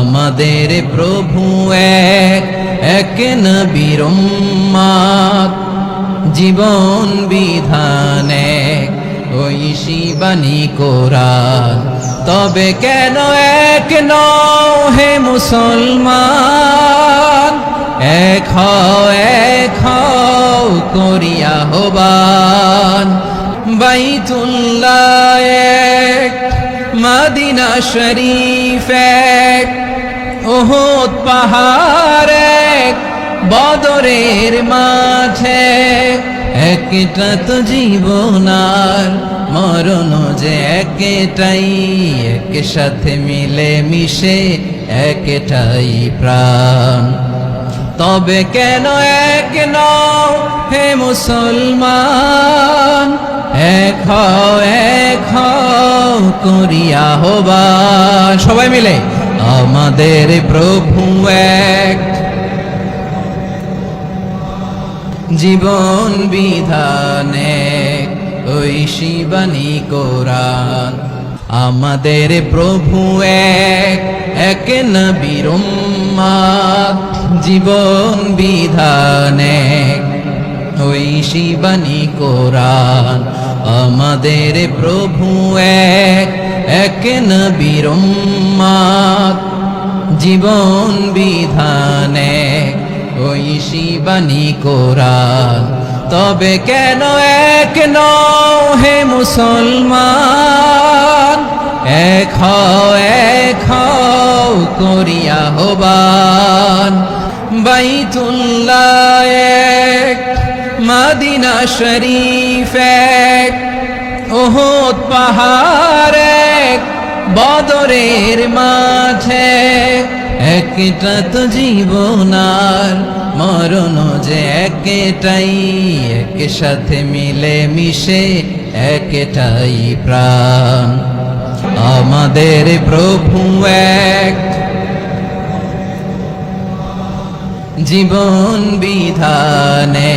আমাদের প্রভু এক এক নবীর জীবন বিধান এক, ওই শিবানী কোরআন। তবে কেন এক নও হে মুসলমান? এক এক করিয়া হবান বাইতুল্লাহ এক মাদিনা শরীফ। এক ওহদ পাহাড় এক বদরের মাঝে। একটা তো জীবনার মরণ যে একটাই এক সাথে মিলে মিশে একটাই প্রাণ। তবে কেন এক নও হে মুসলমান? এক হও এক হও। করিয়া হবান সবাই মিলে আমাদের প্রভু এক। জীবন বিধানে ওই শিবানী কোরআন। আমাদের প্রভু এক এক নবীর জীবন বিধানে ওই শিবানী কোরআন। আমাদের প্রভু এক এক নবীর জীবন বিধানে ওই শিবানী কোরআন। তবে কেন এক হে মুসলমান? এক এক করিয়া হবান বাইতুল্লাহ এক মাদিনা শরীফ। এক ওহদ পাহাড় এক বদরের মাঝে একটা তো জীবনার মরণ যে একটাই এক সাথে মিলে মিশে একটাই প্রাণ। আমাদের প্রভু এক জীবন বিধানে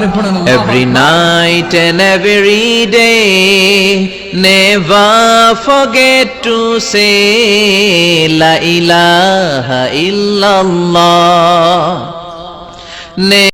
করে পড়ুন night and every day, never forget to say La ilaha illallah. Ne-